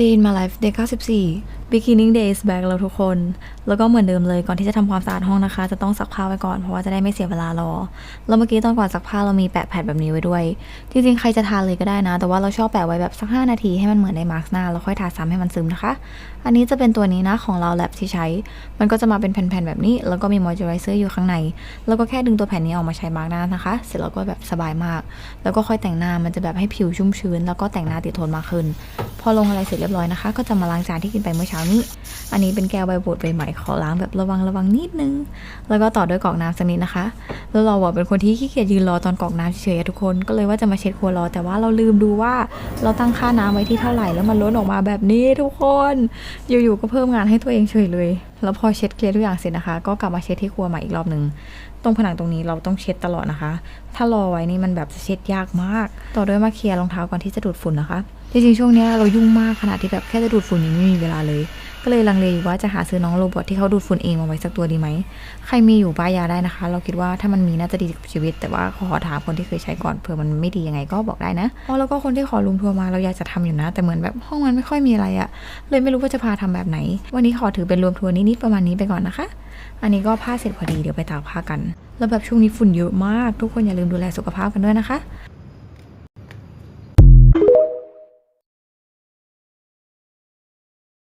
Day in my life day 94 beginning days back แล้วทุกคน แล้วก็เหมือนเดิมเลยก่อนที่จะทำความสะอาดห้องนะคะ จะต้องซักผ้าไว้ก่อนเพราะว่าจะได้ไม่เสียเวลารอ แล้วเมื่อกี้ตอนก่อนซักผ้าเรามีแปะแผ่นแบบนี้ไว้ด้วย จริงๆ ใครจะทาเลยก็ได้นะ แต่ว่าเราชอบแปะไว้แบบสัก 5 นาทีให้มันเหมือนในมาร์กหน้าแล้วค่อยทาซ้ำให้มันซึมนะคะ อันนี้จะเป็นตัวนี้นะของเราแลบที่ใช้ มันก็จะมาเป็นแผ่นๆแบบนี้ แล้วก็มีมอยเจอไรเซอร์อยู่ข้างใน แล้วก็แค่ดึงตัวแผ่นนี้ออกมาใช้มาร์กหน้านะคะ เสร็จแล้วก็แบบสบายมาก แล้วก็ค่อยแต่งหน้ามันจะแบบให้ผิวชุ่มชื้น แล้วก็แต่งหน้าติดทนมากขึ้น พอลงอะไรเสร็จเรียบร้อยนะคะ ก็จะมาล้างจานที่กินไปเมื่อเช้านี้ อันนี้เป็นแก้วใบโบดใบใหม่ขอล้างแบบระวังระวังนิดนึง แล้วก็ต่อด้วยกรอกน้ำสักนิดนะคะ แล้วเราบอะเป็นคนที่ขี้เกียจยืนรอตอนกรอกน้ำเฉยๆทุกคน ก็เลยว่าจะมาเช็ดครัวรอ แต่ว่าเราลืมดูว่าเราตั้งค่าน้ำไว้ที่เท่าไหร่แล้วมันล้นออกมาแบบนี้ทุกคน อยู่ๆก็เพิ่มงานให้ตัวเองเฉยเลย แล้วพอเช็ดเคลียร์ทุกอย่างเสร็จนะคะ ก็กลับมาเช็ดที่ครัวใหม่อีกรอบหนึ่งตรงผนังตรงนี้เราต้องเช็ดตลอดนะคะ ถ้ารอไว้นี่มันแบบจะเช็ดยากมาก ต่อด้วยมาเคลียร์รองเท้าก่อนที่จะดูดฝุ่นนะคะ จริงๆช่วงนี้เรายุ่งมากขนาดที่แบบแค่จะดูดฝุ่นยังไม่มีเวลาเลย ก็เลยลังเลอยู่ว่าจะหาซื้อน้องโรบอทที่เขาดูดฝุ่นเองมาไว้สักตัวดีไหม ใครมีอยู่ป้ายยาได้นะคะ เราคิดว่าถ้ามันมีน่าจะดีกับชีวิต แต่ว่าขอถามคนที่เคยใช้ก่อนเผื่อมันไม่ดียังไงก็บอกได้นะอ๋อแล้วก็คนที่ขอรูมทัวร์มาเราอยากจะทำอยู่นะ แต่เหมือนแบบห้องมันไม่ค่อยมีอะไรอะเลยไม่รู้ว่าจะพาทำแบบไหน วันนี้ขอถือเป็นรวมทัวร์นิดๆประมาณนี้ไปก่อนนะคะ อันนี้ก็ผ้าเสร็จพอดีเดี๋ยวไปตากผ้ากัน แล้วแบบช่วงนี้ฝุ่นเยอะมาก ทุกคนอย่าลืมดูแลสุขภาพกันด้วยนะคะ